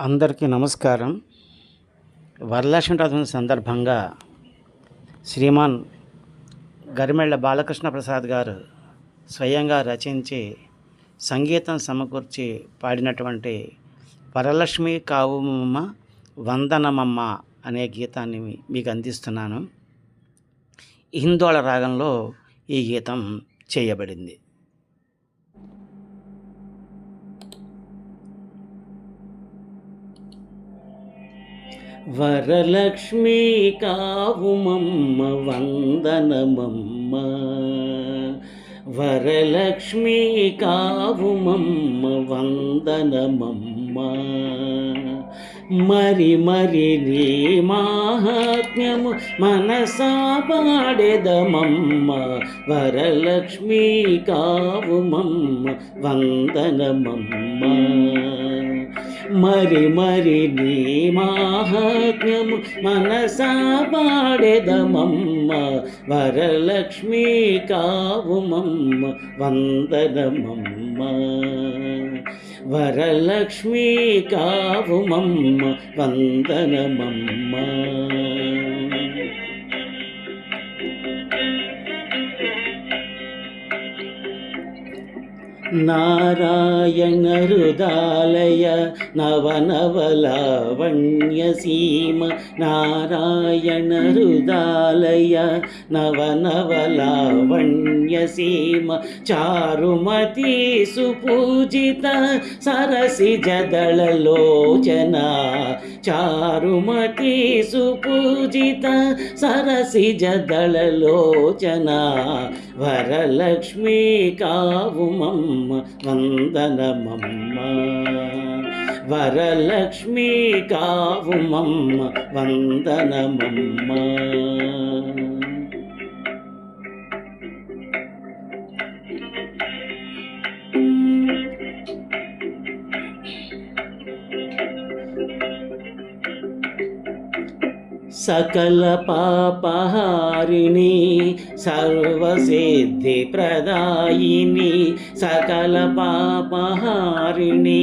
అందరికీ నమస్కారం. వరలక్ష్మి వ్రతం సందర్భంగా శ్రీమాన్ గరిమెళ్ళ బాలకృష్ణ ప్రసాద్ గారు స్వయంగా రచించి సంగీతం సమకూర్చి పాడినటువంటి వరలక్ష్మి కావుమమ్మ వందనమమ్మ అనే గీతాన్ని మీ- మీకు అందిస్తున్నాను. హిందోళ రాగంలో ఈ గీతం చేయబడింది. వరలక్ష్మీ కావుమమ్మ వందనమమ్మ. వరలక్ష్మీ కావుమమ్మ వందనమమ్మ. మరి మరి నీ మాహాత్మ్యము మనసా పాడెదమమ్మ. వరలక్ష్మీ కావుమమ్మ వందనమమ్మ. మరి మరి నీ మాహాత్మ్యము మనసా పాడెదమమ్మ. వరలక్ష్మి కావుమమ్మ వందనమమ్మ. వరలక్ష్మి కావుమమ్మ వందనమమ్మ. नारायणहृदालय नवनवलावण्यसीम नारायणहृदालय नवनवलावण्यसीम चारुमती सुपूजित सरसिजदळलोचना చారుమతి సుపూజిత సరసి జదళలోచన వరలక్ష్మీ కావుమమ్మ వందనమమ్మ వరలక్ష్మీ కావుమమ్మ వందనమమ్మ సకల పాపహారిణి సర్వసిద్ధి ప్రదాయిని సకల పాపహారిణి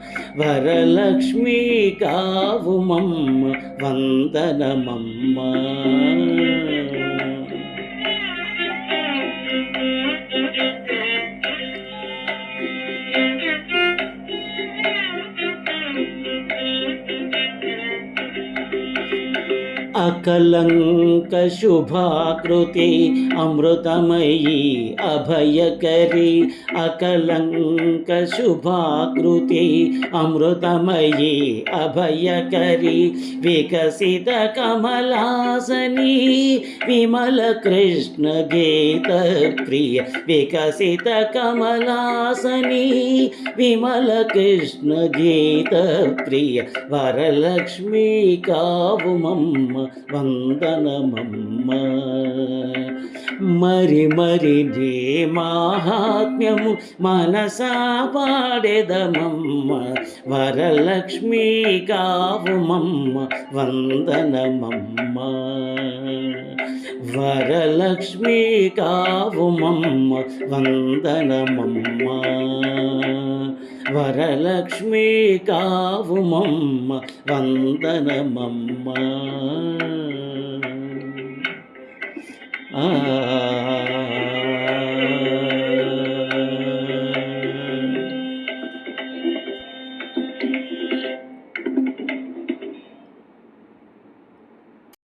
సకల లోక జనని శంఖ చక్ర గదాధరి వరలక్ష్మి కావుమమ్మ వందనమమ్మ వరలక్ష్మి కావుమమ్మ వందనమమ్మ అకలంక శుభాకృతి అమృతమయీ అభయకరి. అకలంక శుభాకృతి అమృతమయీ అభయకరి. వికసిత వందనమమ్మ. మరి మరి నీ మాహాత్మ్యము మనసా పాడెదమమ్మ. వరలక్ష్మీ కావుమమ్మ వందనమమ్మ. వరలక్ష్మీ కావుమమ్మ వందనమమ్మ. వరలక్ష్మీ కావుమమ్మ వందనమమ్మ. 嗯嗯嗯嗯